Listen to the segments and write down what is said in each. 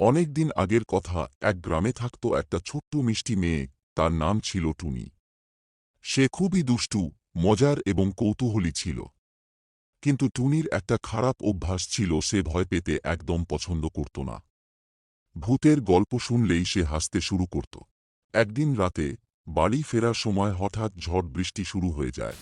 অনেক দিন আগের কথা, এক গ্রামে থাকত একটা ছোট্ট মিষ্টি মেয়ে, তার নাম ছিল টুনি। সে খুবই দুষ্টু, মজার এবং কৌতূহলী ছিল। কিন্তু টুনির একটা খারাপ অভ্যাস ছিল, সে ভয় পেতে একদম পছন্দ করত না। ভূতের গল্প শুনলেই সে হাসতে শুরু করত। একদিন রাতে, বাড়ি ফেরার সময় হঠাৎ ঝড় বৃষ্টি শুরু হয়ে যায়।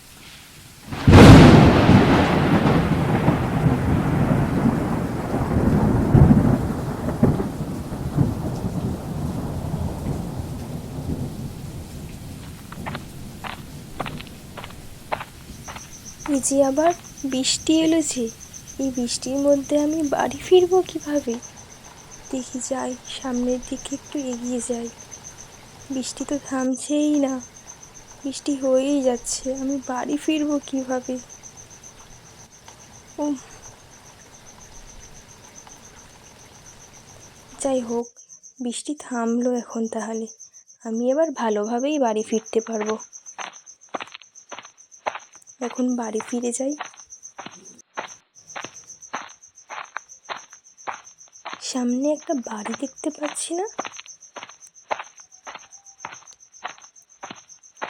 এই যে আবার বৃষ্টি এলো যে, এই বৃষ্টির মধ্যে আমি বাড়ি ফিরবো কীভাবে? দেখি যাই, সামনের দিকে একটু এগিয়ে যাই। বৃষ্টি তো থামছেই না। বৃষ্টি হয়েই যাচ্ছে, আমি বাড়ি ফিরবো কীভাবে? ও যাই হোক, বৃষ্টি থামলো এখন তাহলে। আমি এবার ভালোভাবেই বাড়ি ফিরতে পারব। এখন বাড়ি ফিরে যাই। সামনে একটা বাড়ি দেখতে পাচ্ছি না।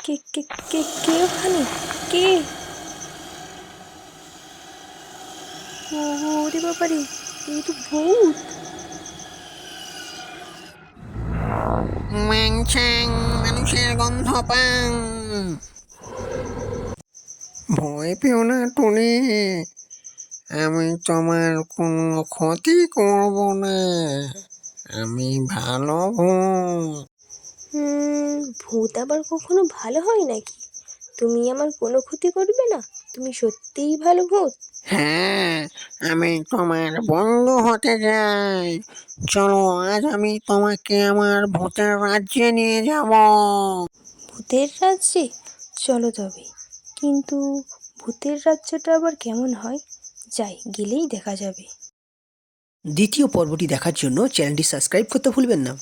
কে কে কে কে ওখানে? কে? ওরে বাবারে এই তো ভূত। মানুষের গন্ধ পাং ভয় পেও না টুনি। আমি তোমার কোনো ক্ষতি করব না। আমি ভালো ভূত। ভূত আবার কখনো ভালো হয় নাকি? তুমি আমার কোনো ক্ষতি করবে না? তুমি সত্যিই ভালো ভূত। হ্যাঁ আমি তোমার বন্ধু হতে চাই। চলো আজ আমি তোমাকে আমার ভূতের রাজ্যে নিয়ে যাব। ভূতের রাজ্যে? চলো তবে। কিন্তু ভূতের রাজ্যটা আবার কেমন হয়? যাই, গেলেই দেখা যাবে। দ্বিতীয় পর্বটি দেখার জন্য চ্যানেলটি সাবস্ক্রাইব করতে ভুলবেন না।